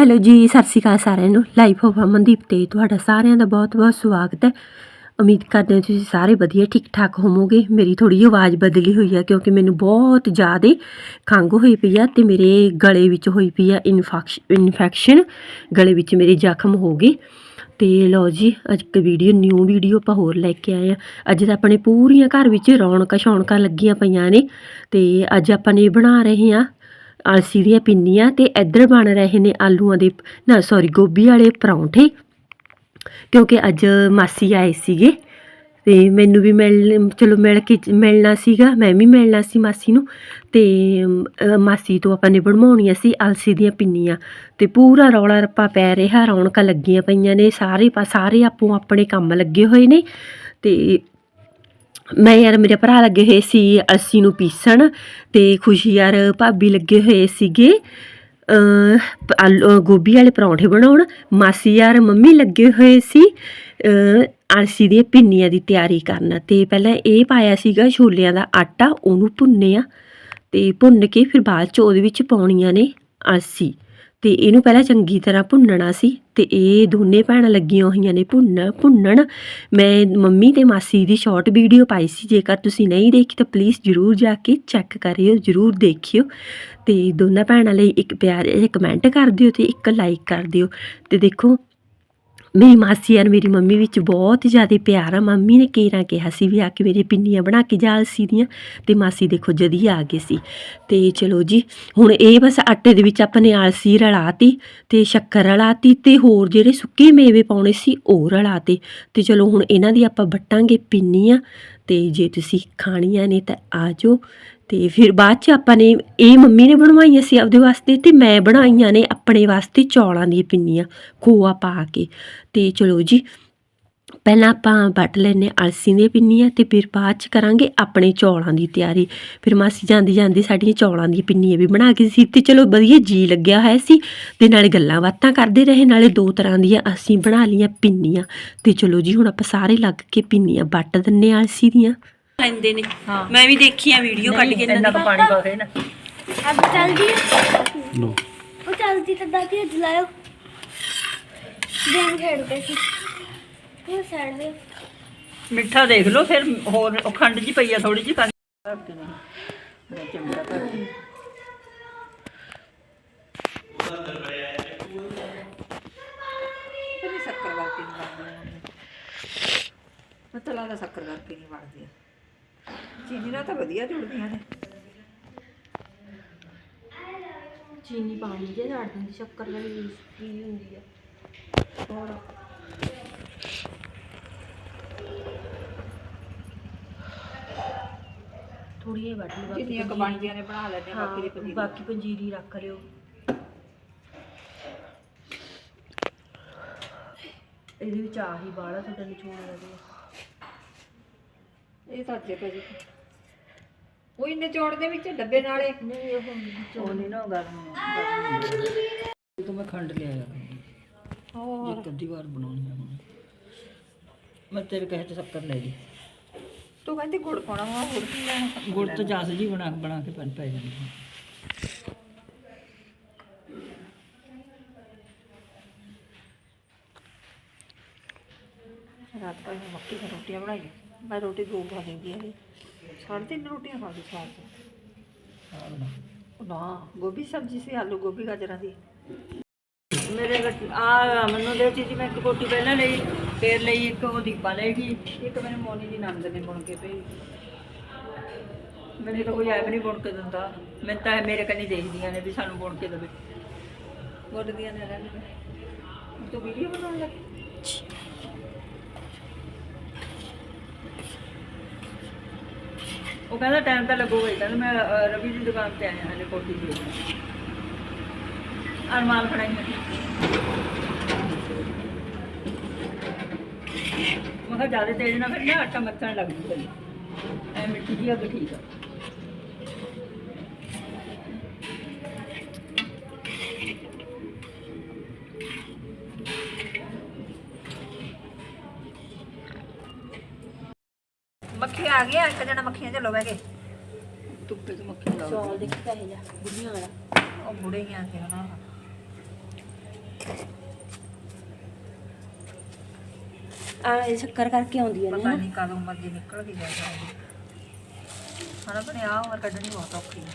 Hello ਜੀ, ਸਤਿ ਸ਼੍ਰੀ ਅਕਾਲ ਸਾਰਿਆਂ ਨੂੰ। ਲਾਈਫ ਆਫ ਅਮਨਦੀਪ ਤੇ ਤੁਹਾਡਾ ਸਾਰਿਆਂ ਦਾ ਬਹੁਤ-ਬਹੁਤ ਸਵਾਗਤ ਹੈ। ਉਮੀਦ ਕਰਦੇ ਹਾਂ ਤੁਸੀਂ ਸਾਰੇ ਵਧੀਆ ਠੀਕ ਠਾਕ ਹੋਵੋਗੇ। ਮੇਰੀ ਥੋੜੀ ਆਵਾਜ਼ ਬਦਲੀ ਹੋਈ ਆ ਕਿਉਂਕਿ ਮੈਨੂੰ ਬਹੁਤ ਜ਼ਿਆਦਾ ਖੰਘ ਹੋਈ ਪਈ ਆ ਤੇ ਮੇਰੇ ਗਲੇ ਵਿੱਚ ਹੋਈ ਪਈ ਆ ਇਨਫੈਕਸ਼ਨ। ਗਲੇ ਵਿੱਚ ਮੇਰੇ ਜ਼ਖਮ ਹੋ ਗਏ। ਤੇ ਲਓ ਜੀ, ਅੱਜ ਇੱਕ ਵੀਡੀਓ, ਨਿਊ ਵੀਡੀਓ ਆਪਾਂ ਹੋਰ ਲੈ ਕੇ ਆਏ ਆ। ਅੱਜ ਤਾਂ ਆਪਣੇ ਪੂਰੀਆਂ ਘਰ ਵਿੱਚ ਰੌਣਕਾਂ ਸ਼ੌਣਕਾਂ ਲੱਗੀਆਂ ਪਈਆਂ ਨੇ। ਤੇ ਅੱਜ ਆਪਾਂ ਨੇ ਬਣਾ ਰਹੇ ਆ ਆਲਸੀ ਦੀਆਂ ਪਿੰਨੀਆਂ ਤੇ ਇੱਧਰ ਬਣ ਰਹੇ ਨੇ ਆਲੂਆਂ ਦੇ ਨਾ ਸੌਰੀ ਗੋਭੀ ਵਾਲੇ ਪਰੌਂਠੇ। ਕਿਉਂਕਿ ਅੱਜ ਮਾਸੀ ਆਏ ਸੀਗੇ ਤੇ ਮੈਨੂੰ ਵੀ ਮਿਲ ਚਲੋ ਮਿਲ ਕੇ ਮਿਲਣਾ ਸੀਗਾ, ਮੈਂ ਵੀ ਮਿਲਣਾ ਸੀ ਮਾਸੀ ਨੂੰ। ਤੇ ਮਾਸੀ ਤੋਂ ਆਪਾਂ ਨੇ ਬਣਵਾਉਣੀਆਂ ਸੀ ਅਲਸੀ ਦੀਆਂ ਪਿੰਨੀਆਂ। ਤੇ ਪੂਰਾ ਰੌਲਾ ਰੱਪਾ ਪੈ ਰਿਹਾ, ਰੌਣਕਾਂ ਲੱਗੀਆਂ ਪਈਆਂ ਨੇ, ਸਾਰੇ ਪਾ ਸਾਰੇ ਆਪੋ ਆਪਣੇ ਕੰਮ ਲੱਗੇ ਹੋਏ ਨੇ। ਤੇ ਮੈਂ ਯਾਰ ਮੇਰੇ ਭਰਾ ਲੱਗੇ ਹੋਏ ਸੀ ਅਲਸੀ ਨੂੰ ਪੀਸਣ ਤੇ ਖੁਸ਼ੀ ਯਾਰ ਭਾਬੀ ਲੱਗੇ ਹੋਏ ਸੀਗੇ। ਆਲੂ ਗੋਭੀ ਵਾਲੇ ਪਰੌਂਠੇ ਬਣਾਉਣ। ਮਾਸੀ ਯਾਰ ਮੰਮੀ ਲੱਗੇ ਹੋਏ ਸੀ। ਅਲਸੀ ਦੀਆਂ ਪਿੰਨੀਆਂ ਦੀ ਤਿਆਰੀ ਕਰਨ ਤੇ ਪਹਿਲਾਂ ਇਹ ਪਾਇਆ ਸੀਗਾ ਛੋਲਿਆਂ ਦਾ ਆਟਾ, ਉਹਨੂੰ ਭੁੰਨਿਆ ਤੇ ਭੁੰਨ ਕੇ ਫਿਰ ਬਾਅਦ ਚ ਉਹਦੇ ਵਿੱਚ ਪਾਉਣੀਆਂ ਨੇ ਅਲਸੀ। ਤੇ ਇਹਨੂੰ ਪਹਿਲਾਂ ਚੰਗੀ ਤਰ੍ਹਾਂ ਭੁੰਨਣਾ ਸੀ ਤੇ ਇਹ ਦੋਨੇ ਭੈਣਾਂ ਲੱਗੀਆਂ ਹੋਈਆਂ ਨੇ ਭੁੰਨ, ਭੁੰਨਣ। ਮੈਂ ਮੰਮੀ ਤੇ ਮਾਸੀ ਦੀ ਸ਼ਾਰਟ ਵੀਡੀਓ ਪਾਈ ਸੀ, ਜੇਕਰ ਤੁਸੀਂ ਨਹੀਂ ਦੇਖੀ ਤਾਂ ਪਲੀਜ਼ ਜਰੂਰ ਜਾ ਕੇ ਚੈੱਕ ਕਰਿਓ, ਜਰੂਰ ਦੇਖਿਓ। ਤੇ ਦੋਨਾਂ ਭੈਣਾਂ ਲਈ ਇੱਕ ਪਿਆਰ ਜਿਹਾ ਕਮੈਂਟ ਕਰ ਦਿਓ ਤੇ ਇੱਕ ਲਾਈਕ ਕਰ ਦਿਓ। ਤੇ ਦੇਖੋ ਮੇਰੀ ਮਾਸੀ ਯਾਰ ਮੇਰੀ ਮੰਮੀ ਵਿੱਚ ਬਹੁਤ ਜ਼ਿਆਦਾ ਪਿਆਰ ਆ। ਮੰਮੀ ਨੇ ਕੇਰਾਂ ਕਿਹਾ ਸੀ ਵੀ ਆ ਕੇ ਮੇਰੇ ਪਿੰਨੀਆਂ ਬਣਾ ਕੇ ਜਾ ਅਲਸੀ ਦੀਆਂ ਤੇ ਮਾਸੀ ਦੇਖੋ ਜਦ ਆ ਗਏ ਸੀ। ਤੇ ਚਲੋ ਜੀ, ਹੁਣ ਇਹ ਬਸ ਆਟੇ ਦੇ ਵਿੱਚ ਆਪਾਂ ਨੇ ਆਲਸੀ ਰਲਾਤੀ ਤੇ ਸ਼ੱਕਰ ਰਲਾਤੀ ਤੇ ਹੋਰ ਜਿਹੜੇ ਸੁੱਕੇ ਮੇਵੇ ਪਾਉਣੇ ਸੀ ਉਹ ਰਲਾਤੇ। ਤੇ ਚਲੋ ਹੁਣ ਇਹਨਾਂ ਦੀ ਆਪਾਂ ਵੱਟਾਂਗੇ ਪਿੰਨੀਆਂ ਤੇ ਜੇ ਤੁਸੀਂ ਖਾਣੀਆਂ ਨੇ ਤਾਂ ਆ ਜਾਓ। ਤੇ ਫਿਰ ਬਾਅਦ ਚ ਆਪਾਂ ਨੇ ਇਹ ਮੰਮੀ ਨੇ ਬਣਵਾਈਆਂ ਸੀ ਆਪਦੇ ਵਾਸਤੇ ਤੇ ਮੈਂ ਬਣਾਈਆਂ ਨੇ ਆਪਣੇ ਵਾਸਤੇ ਚੌਲਾਂ ਦੀਆਂ ਪਿੰਨੀਆਂ, ਖੋਆ ਪਾ ਕੇ। ਤੇ ਚਲੋ ਜੀ, ਪਹਿਲਾਂ ਆਪਾਂ ਵੱਟ ਲੈਨੇ ਅਲਸੀ ਦੀਆਂ ਪਿੰਨੀਆਂ ਤੇ ਫਿਰ ਬਾਅਦ ਚ ਕਰਾਂਗੇ ਆਪਣੇ ਚੌਲਾਂ ਦੀ ਤਿਆਰੀ। ਫਿਰ ਮਾਸੀ ਜਾਂਦੀ ਜਾਂਦੀ ਸਾਡੀਆਂ ਚੌਲਾਂ ਦੀਆਂ ਪਿੰਨੀਆਂ ਵੀ ਬਣਾ ਕੇ ਸੀ ਤੇ ਚਲੋ ਵਧੀਆ ਜੀ ਲੱਗਿਆ ਹੋਇਆ ਸੀ। ਤੇ ਨਾਲੇ ਗੱਲਾਂ ਬਾਤਾਂ ਕਰਦੇ ਰਹੇ, ਨਾਲੇ ਦੋ ਤਰ੍ਹਾਂ ਦੀਆਂ ਅਸੀਂ ਬਣਾ ਲਈਆਂ ਪਿੰਨੀਆਂ। ਤੇ ਚਲੋ ਜੀ ਹੁਣ ਆਪਾਂ ਸਾਰੇ ਲੱਗ ਕੇ ਪਿੰਨੀਆਂ ਵੱਟ ਦਿੰਨੇ ਆ ਅਲਸੀ ਦੀਆਂ। ਲੈਂਦੇ ਨੇ ਮੈਂ ਵੀ ਦੇਖੀ ਆ ਵੀਡੀਓ ਕੱਢ ਕੇ ਇਹਨਾਂ ਦੀ ਪਾਣੀ ਪਾ ਕੇ ਨਾ अब चलती है वो चलती तो दादी जलायो गेम खेलते थे वो साइड में ਮਿੱਠਾ ਦੇਖ ਲਓ ਫਿਰ ਹੋਰ ਉਹ ਖੰਡ ਜੀ ਪਈ ਆ ਥੋੜੀ ਜੀ ਖੰਡ ਭਰ ਕੇ ਨਹੀਂ ਮੈਂ ਚਮੜਾ ਭਰ ਕੇ ਤੇ ਸ਼ੱਕਰ ਕਰਕੇ ਨਹੀਂ ਬਣਦੀ ਮਤਲਬ ਲੱਗਦਾ ਸ਼ੱਕਰ ਕਰਕੇ ਨਹੀਂ ਬਣਦੀ ਚੀਨੀ ਨਾਲ ਤਾਂ ਵਧੀਆ ਜੁੜਦੀਆਂ ਨੇ। ਚੀਨੀ ਪਾਣੀ ਜੇ ਝਾੜ ਦਿੰਦੀ ਸ਼ੱਕਰ ਵਾਲੀ ਕੀ ਹੁੰਦੀ ਆ। ਹੋਰ? ਥੋੜੀ ਜਿਹੀ ਵੱਟ ਲਓ ਜਿੰਨੀਆਂ ਕੁ ਬਣਦੀਆਂ ਨੇ ਬਣਾ ਲੈਂਦੇ ਹਾਂ, ਬਾਕੀ ਦੀ ਪਨੀਰ। ਬਾਕੀ ਪੰਜੀਰੀ ਰੱਖ ਲਿਓ। ਇਹਦੇ ਵਿੱਚ ਆਹੀ ਬਾਲਾ ਤੁਹਾਡਾ ਨਿਚੋੜ ਲੱਗਿਆ ਇਹ ਅੱਜੇ ਭਾਜੀ। ਉਹ ਇੰਨੇ ਚੌੜ ਦੇ ਵਿੱਚ ਡੱਬੇ ਨਾਲੇ। ਨਹੀਂ ਉਹ ਉਹ ਨਹੀਂ ਨਾ ਗਰਮ ਇਹ ਤਾਂ ਮੈਂ ਖੰਡ ਲਿਆ ਯਾਰ ਹੋਰ। ਇੱਕ ਅੱਧੀ ਵਾਰ ਬਣਾਉਣੀ ਆ ਹੁਣ। ਮੈਂ ਤੇਰੇ ਕਹੇ ਤੇ ਸ਼ੱਕਰ ਲੈ ਲਈ। ਤੂੰ ਕਹਿੰਦੀ ਗੁੜ ਪਾਉਣਾ ਵਾ ਹੋਰ ਕੀ ਲੈਣਾ? ਗੁੜ ਤਾਂ ਜਸ ਜੀ ਬਣਾ ਬਣਾ ਕੇ ਪੈ ਜਾਂਦੀ ਹੈ ਰਾਤ ਨੂੰ ਮੱਕੀ ਦੀਆਂ ਰੋਟੀਆਂ ਬਣਾਈ ਮੈਂ ਰੋਟੀ ਦੋ ਖਾ ਲੈਂਦੀ ਹਾਂ ਸਾਢੇ ਤਿੰਨ ਰੋਟੀਆਂ ਖਾ ਗਈ ਸਾਲ ਚ ਆਹ ਬਣਾ। ਨਾ ਗੋਭੀ ਸਬਜ਼ੀ ਸੀ ਆਲੂ ਗੋਭੀ ਗਾਜਰਾਂ ਦੀ। ਮੇਰੇ ਆ ਮੈਨੂੰ ਦੇ ਚੀਜ਼ ਮੈਂ ਇੱਕ ਕੋਟੀ ਪਹਿਲਾਂ ਲਈ ਫੇਰ ਲਈ ਇੱਕ ਉਹ ਦੀਪਾ ਲੈ ਗਈ ਇੱਕ ਮੈਨੂੰ ਮੋਨੀ ਦੀ ਨੰਦ ਨੇ ਬੁਣ ਕੇ ਭੇਜੀ ਮੈਨੂੰ ਤਾਂ ਕੋਈ ਐਪ ਨਹੀਂ ਬੁਣ ਕੇ ਦਿੰਦਾ। ਮੈਂ ਤਾਂ ਇਹ ਮੇਰੇ ਕੰਨੀ ਦੇਖਦੀਆਂ ਨੇ ਵੀ ਸਾਨੂੰ ਬੁਣ ਕੇ ਦੇਵੇ। ਗੁੱਡਦੀਆਂ ਨੇ ਰਹਿੰਦੇ ਤੂੰ ਵੀਡੀਓ ਬਣਾਉਣ ਲੱਗੀ? ਉਹ ਕਹਿੰਦਾ ਟਾਈਮ ਤਾਂ ਲੱਗੂਗਾ ਹੀ ਕਹਿੰਦਾ ਮੈਂ ਅਹ, ਰਵੀ ਦੀ ਦੁਕਾਨ ਤੇ ਆਇਆ ਹਲੇ ਕੋਟੀ ਦੇ ਅਰਮਾਨ ਫੜਾਈ ਮੈਂ ਕਿਹਾ ਜ਼ਿਆਦਾ ਤੇਜ਼ ਨਾ ਫਿਰ ਨਾ ਆਟਾ ਮੱਚਣ ਲੱਗ ਜੂ ਐ ਮਿੱਠੀ ਜੀ ਅੱਗ ਠੀਕ ਆ। ਆ ਗਿਆ ਇੱਕ ਜਣਾ ਮੱਖੀਆਂ ਚ ਬਹਿ ਕੇ। ਧੁੱਪੇ ਤੋਂ ਮੱਖੀ ਲਾਓ। ਚੌਲ ਦੇਖੀ ਕਹੇ ਜਾ ਬੁੱਢੀਆਂ ਵਾਲਾ। ਉਹ ਬੁੜੇ ਹੀ ਆ ਕੇ ਨਾ ਆ ਸ਼ੱਕਰ ਕਰਕੇ ਆਉਂਦੀਆਂ ਨੇ। ਪਤਾ ਨਹੀਂ ਕਦੋਂ ਮਰਜ਼ੀ ਨਿਕਲ ਕੇ ਜਾਏਗਾ ਹਣਾ ਬਣੇ ਆ ਉਮਰ ਕੱਢਣੀ ਬਹੁਤ ਔਖੀ ਹੈ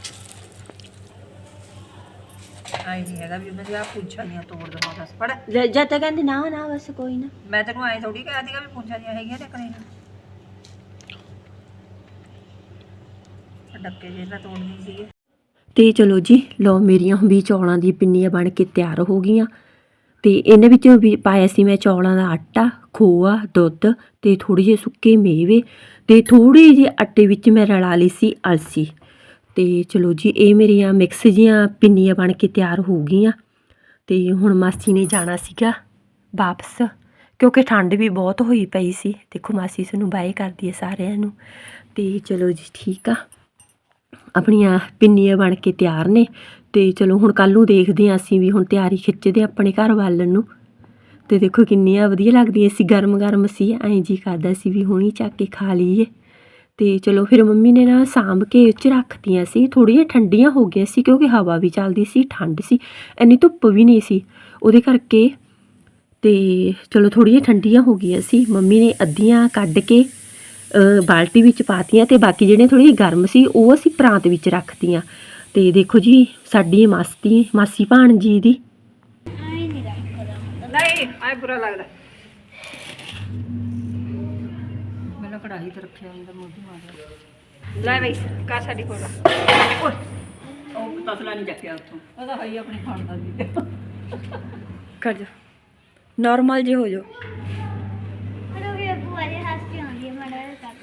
ਆਈ ਨਹੀਂ ਹੈਗਾ ਵੀ ਉਹਨਾਂ ਦੀ ਆ ਪੁੱਛਾਂ ਦੀਆਂ ਤੋੜ ਦਵਾਂ ਬਸ ਪੜ ਜ- ਜਦ ਤੱਕ ਕਹਿੰਦੇ ਨਾ ਨਾ ਬਸ ਕੋਈ ਨਾ। ਮੈਂ ਤੈਨੂੰ ਆਏ ਥੋੜੀ ਕਹਿ ਦਿੱਤਾ ਵੀ ਪੁੱਛਾਂ ਦੀਆਂ ਹੈਗੀਆਂ ਤੇ ਕਰੇ ਡੱਕੇ ਜੇ ਨਾ ਸੀਗੇ। ਤੇ ਚਲੋ ਜੀ, ਲਓ ਮੇਰੀਆਂ ਵੀ ਚੌਲਾਂ ਦੀ ਪਿੰਨੀਆਂ ਬਣ ਕੇ ਤਿਆਰ ਹੋ ਗਈਆਂ। ਤੇ ਇਹਨਾਂ ਵਿੱਚ ਵੀ ਪਾਇਆ ਸੀ ਮੈਂ ਚੌਲਾਂ ਦਾ ਆਟਾ, ਖੋਆ, ਦੁੱਧ ਤੇ ਥੋੜੇ ਜਿਹੇ ਸੁੱਕੇ ਮੇਵੇ ਤੇ ਥੋੜੇ ਜਿਹੇ ਆਟੇ ਵਿੱਚ ਮੈਂ ਰਲਾ ਲਈ ਸੀ ਅਲਸੀ। ਤੇ ਚਲੋ ਜੀ, ਇਹ ਮੇਰੀਆਂ ਮਿਕਸ ਜੀਆਂ ਪਿੰਨੀਆਂ ਬਣ ਕੇ ਤਿਆਰ ਹੋ ਗਈਆਂ। ਤੇ ਹੁਣ ਮਾਸੀ ਨੇ ਜਾਣਾ ਸੀਗਾ ਵਾਪਸ, ਕਿਉਂਕਿ ਠੰਡ ਵੀ ਬਹੁਤ ਹੋਈ ਪਈ ਸੀ। ਦੇਖੋ ਮਾਸੀ ਸਾਨੂੰ ਬਾਏ ਕਰਦੀ ਹੈ ਸਾਰਿਆਂ ਨੂੰ। ਤੇ ਚਲੋ ਜੀ, ਠੀਕ ਆ। ਆਪਣੀਆਂ ਪਿੰਨੀਆਂ ਬਣ ਕੇ ਤਿਆਰ ਨੇ। ਤੇ ਚਲੋ ਹੁਣ ਕੱਲ ਨੂੰ ਦੇਖਦੇ ਹਾਂ ਅਸੀਂ ਵੀ ਹੁਣ ਤਿਆਰੀ ਖਿੱਚਦੇ ਹਾਂ ਆਪਣੇ ਘਰ ਵੱਲ ਨੂੰ। ਤੇ ਦੇਖੋ ਕਿੰਨੀਆਂ ਵਧੀਆ ਲੱਗਦੀਆਂ ਸੀ ਗਰਮ ਗਰਮ ਸੀ। ਐਂ ਜੀ ਕਰਦਾ ਸੀ ਵੀ ਹੁਣੀ ਚੱਕ ਕੇ ਖਾ ਲਈਏ। ਤੇ ਚਲੋ ਫਿਰ ਮੰਮੀ ਨੇ ਨਾ ਸਾਂਭ ਕੇ ਉੱਚ ਰੱਖਤੀਆਂ ਸੀ। ਥੋੜ੍ਹੀਆਂ ਠੰਡੀਆਂ ਹੋ ਗਈਆਂ ਸੀ ਕਿਉਂਕਿ ਹਵਾ ਵੀ ਚੱਲਦੀ ਸੀ, ਠੰਡ ਸੀ। ਇੰਨੀ ਧੁੱਪ ਵੀ ਨਹੀਂ ਸੀ। ਉਹਦੇ ਕਰਕੇ ਤੇ ਚਲੋ ਥੋੜ੍ਹੀਆਂ ਠੰਡੀਆਂ ਹੋ ਗਈਆਂ ਸੀ। ਮੰਮੀ ਨੇ ਅੱਧੀਆਂ ਕੱਢ ਕੇ ਬਾਲਟੀ ਵਿੱਚ ਪਾਤੀਆਂ ਤੇ ਬਾਕੀ ਜਿਹੜੇ ਥੋੜ੍ਹੀ ਗਰਮ ਸੀ ਉਹ ਅਸੀਂ ਪ੍ਰਾਂਤ ਵਿੱਚ ਰੱਖਤੀਆਂ। ਤੇ ਦੇਖੋ ਜੀ ਸਾਡੀ ਮਾਸੀ ਮਾਸੀ ਭਾਣਜੀ ਦੀ। ਨਹੀਂ ਆਏ ਬੁਰਾ ਲੱਗਦਾ। ਮੈਨੂੰ ਕੜਾਹੀ ਤੇ ਰੱਖਿਆ ਅੰਦਰ ਮੋਢੀ ਮਾਰ ਲੈ ਬਈ ਕਾ ਸਾਡੀ ਫੋਟੋ। ਉਹ ਤਸਲਾ ਨਹੀਂ ਚੱਕਿਆ ਉੱਥੋਂ। ਉਹਦਾ ਹੈ ਹੀ ਆਪਣੀ ਖਾਣ ਦਾ ਜੀ। ਕਰ ਜਾ। ਨਾਰਮਲ ਜੇ ਹੋ ਜਾਓ ਪਰ ਵੀ ਅੱਬੂ ਵਾਲੇ ਹੱਸੀ ਆਉਂਦੀ ਹੈ ਮੜਾ ਕਰ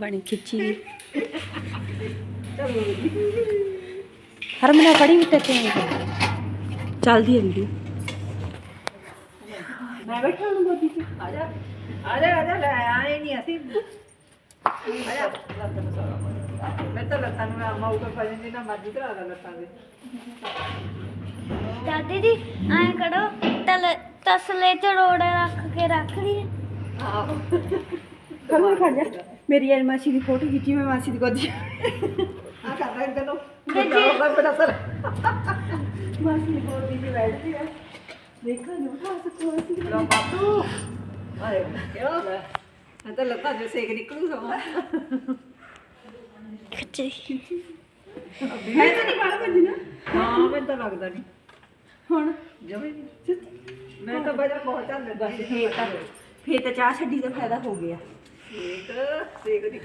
ਬਣੀ ਖਿੱਚੀ। ਵੀ ਹਰਮਨਾ ਪੜੀ ਵੀ ਤੇ ਚੱਲਦੀ ਵੀਡੀਓ। ਮੈਂ ਬੈਠਾ ਹਾਂ ਗੋਦੀ 'ਚ ਆ ਜਾ ਆ ਜਾ ਆ ਜਾ ਲੈ ਆਏ ਨਹੀਂ ਅਸੀਂ। ਆ ਜਾ। ਮੈਂ ਤਾਂ ਲੱਤਾਂ ਨੂੰ ਆਮਾ ਉੱਪਰ ਪਾ ਜਾਂਦੀ ਨਾ ਮਰਜ਼ੀ ਕਰਾ ਦਾ ਲੱਤਾਂ ਦੇ। ਦਾਦੀ ਜੀ ਐਂ ਕਰੋ। ਤਲ ਤਸਲੇ ਚ ਰੋੜਾ ਰੱਖ ਕੇ ਰੱਖ ਲਈ। ਆਹੋ। ਹਰਮਨ ਖੜ ਜਾ। ਮੇਰੀ ਐ ਮਾਸੀ ਦੀ ਫੋਟੋ ਖਿੱਚੀ ਮੈਂ ਮਾਸੀ ਦੀ ਗੋਦੀ। ਆ ਕਰ ਰਹੇ ਤੈਨੂੰ ਦੇਖੀ। ਬੜਾ ਸਰ। ਮਾਸੀ ਦੀ ਗੋਦੀ 'ਚ ਬੈਠਦੀ ਹੈ ਦੇਖੋ ਨੂੰ ਹਾਸ ਕੋਲ ਸੀ ਲੋ ਬਾਤੂ ਆਏ ਕਿਉਂ? ਮੈਂ ਤਾਂ ਲੱਤਾਂ ਦੇ ਸੇਕ ਨਿਕਲੂ ਸਮਾਂ ਖੱਚੇ ਮੈਂ ਤਾਂ ਨਹੀਂ ਬਾਹਰ ਭੱਜੀ ਨਾ। ਹਾਂ ਮੈਨੂੰ ਤਾਂ ਲੱਗਦਾ ਨਹੀਂ। ਹੁਣ ਜਮੇ ਨਹੀਂ ਮੈਂ ਤਾਂ ਬਜਾ ਬਹੁਤ ਚੱਲ ਲੱਗਾ ਸੀ ਫੇਰ ਤਾਂ ਫੇਰ ਤਾਂ ਚਾਹ ਛੱਡੀ ਦਾ ਫਾਇਦਾ ਹੋ ਗਿਆ। ਸੇਕ ਸੇਕ ਦੀ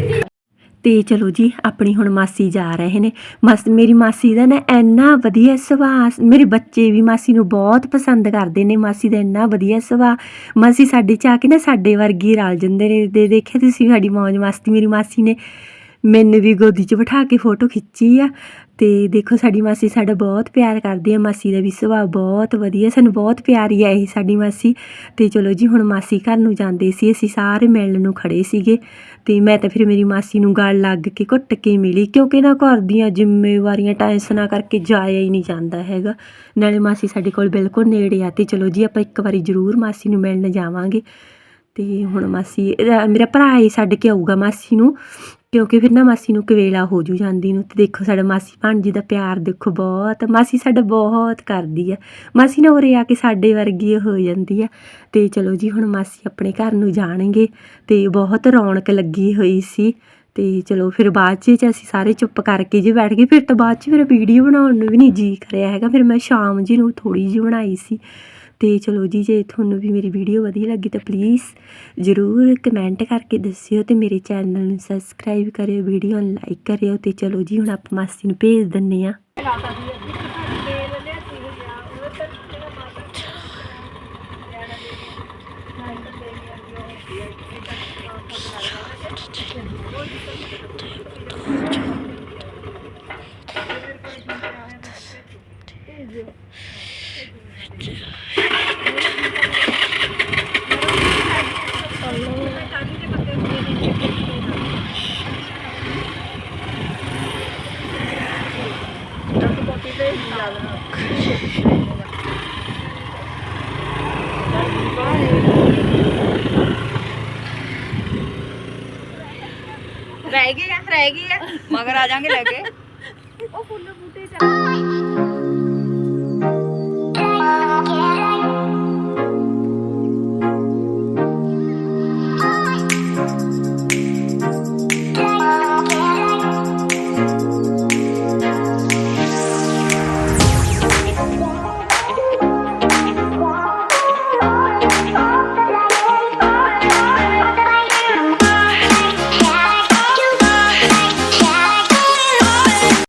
ਤੇ ਚਲੋ ਜੀ, ਆਪਣੀ ਹੁਣ ਮਾਸੀ ਜਾ ਰਹੇ ਨੇ। ਮਾਸ, ਮੇਰੀ ਮਾਸੀ ਦਾ ਨਾ ਇੰਨਾ ਵਧੀਆ ਸੁਭਾਅ, ਮੇਰੇ ਬੱਚੇ ਵੀ ਮਾਸੀ ਨੂੰ ਬਹੁਤ ਪਸੰਦ ਕਰਦੇ ਨੇ, ਮਾਸੀ ਦਾ ਇੰਨਾ ਵਧੀਆ ਸੁਭਾਅ। ਮਾਸੀ ਸਾਡੇ ਚ ਆ ਕੇ ਨਾ ਸਾਡੇ ਵਰਗੀ ਰਲ ਜਾਂਦੇ ਨੇ, ਦੇ ਦੇਖਿਆ ਤੁਸੀਂ ਸਾਡੀ ਮੌਜ ਮਸਤੀ ਮੇਰੀ ਮਾਸੀ ਨੇ। ਮੈਨੂੰ ਵੀ ਗੋਦੀ 'ਚ ਬਿਠਾ ਕੇ ਫੋਟੋ ਖਿੱਚੀ ਆ। ਤੇ ਦੇਖੋ ਸਾਡੀ ਮਾਸੀ ਸਾਡਾ ਬਹੁਤ ਪਿਆਰ ਕਰਦੀ ਆ, ਮਾਸੀ ਦਾ ਵੀ ਸੁਭਾਅ ਬਹੁਤ ਵਧੀਆ, ਸਾਨੂੰ ਬਹੁਤ ਪਿਆਰੀ ਆ ਇਹ ਸਾਡੀ ਮਾਸੀ। ਤੇ ਚਲੋ ਜੀ, ਹੁਣ ਮਾਸੀ ਘਰ ਨੂੰ ਜਾਂਦੇ ਸੀ, ਅਸੀਂ ਸਾਰੇ ਮਿਲਣ ਨੂੰ ਖੜੇ ਸੀਗੇ। ਤੇ ਮੈਂ ਤਾਂ ਫਿਰ ਮੇਰੀ ਮਾਸੀ ਨੂੰ ਗਲ ਲੱਗ ਕੇ ਘੁੱਟ ਕੇ ਮਿਲੀ, ਕਿਉਂਕਿ ਨਾ ਘਰ ਦੀਆਂ ਜ਼ਿੰਮੇਵਾਰੀਆਂ, ਟੈਨਸ਼ਨਾਂ ਕਰਕੇ ਜਾਇਆ ਹੀ ਨਹੀਂ ਜਾਂਦਾ ਹੈਗਾ। ਨਾਲੇ ਮਾਸੀ ਸਾਡੇ ਕੋਲ ਬਿਲਕੁਲ ਨੇੜੇ ਆ ਤੇ ਚਲੋ ਜੀ, ਆਪਾਂ ਇੱਕ ਵਾਰੀ ਜ਼ਰੂਰ ਮਾਸੀ ਨੂੰ ਮਿਲਣ ਜਾਵਾਂਗੇ। ਤੇ ਹੁਣ ਮਾਸੀ ਮੇਰਾ ਭਰਾ ਹੀ ਛੱਡ ਕੇ ਆਊਗਾ ਮਾਸੀ ਨੂੰ। ਕਿਉਂਕਿ ਫਿਰ ਨਾ ਮਾਸੀ ਨੂੰ ਕਵੇਲਾ ਹੋ ਜੂ ਜਾਂਦੀ ਨੂੰ ਤੇ ਦੇਖੋ ਸਾਡਾ ਮਾਸੀ ਭਾਣਜੀ ਦਾ ਪਿਆਰ ਦੇਖੋ ਬਹੁਤ, ਮਾਸੀ ਸਾਡਾ ਬਹੁਤ ਕਰਦੀ ਆ। ਮਾਸੀ ਨਾ ਉਰੇ ਆ ਕੇ ਸਾਡੇ ਵਰਗੀ ਹੋ ਜਾਂਦੀ ਆ। ਤੇ ਚਲੋ ਜੀ ਹੁਣ ਮਾਸੀ ਆਪਣੇ ਘਰ ਨੂੰ ਜਾਣਗੇ ਤੇ ਬਹੁਤ ਰੌਣਕ ਲੱਗੀ ਹੋਈ ਸੀ। ਤੇ ਚਲੋ ਫਿਰ ਬਾਅਦ 'ਚ ਅਸੀਂ ਸਾਰੇ ਚੁੱਪ ਕਰਕੇ ਜੇ ਬੈਠ ਗਏ, ਫਿਰ ਤਾਂ ਬਾਅਦ 'ਚ ਫਿਰ ਵੀਡੀਓ ਬਣਾਉਣ ਨੂੰ ਵੀ ਨਹੀਂ ਜੀ ਕਰਿਆ ਹੈਗਾ। ਫਿਰ ਮੈਂ ਸ਼ਾਮ ਜੀ ਨੂੰ ਥੋੜੀ ਜਿਹੀ ਬਣਾਈ ਸੀ। ਅਤੇ ਚਲੋ ਜੀ, ਜੇ ਤੁਹਾਨੂੰ ਵੀ ਮੇਰੀ ਵੀਡੀਓ ਵਧੀਆ ਲੱਗੀ ਤਾਂ ਪਲੀਜ਼ ਜ਼ਰੂਰ ਕਮੈਂਟ ਕਰਕੇ ਦੱਸਿਓ ਅਤੇ ਮੇਰੇ ਚੈਨਲ ਨੂੰ ਸਬਸਕ੍ਰਾਈਬ ਕਰਿਓ ਵੀਡੀਓ ਨੂੰ ਲਾਈਕ ਕਰਿਓ ਅਤੇ ਚਲੋ ਜੀ, ਹੁਣ ਆਪਾਂ ਮਾਸੀ ਨੂੰ ਭੇਜ ਦਿੰਨੇ ਆ Yeah. ਰਹਿ ਗਈ ਆ ਮਗਰ ਆ ਜਾਾਂਗੇ ਲੈ ਕੇ। ਉਹ ਫੁੱਲ ਬੂਟੇ ਚ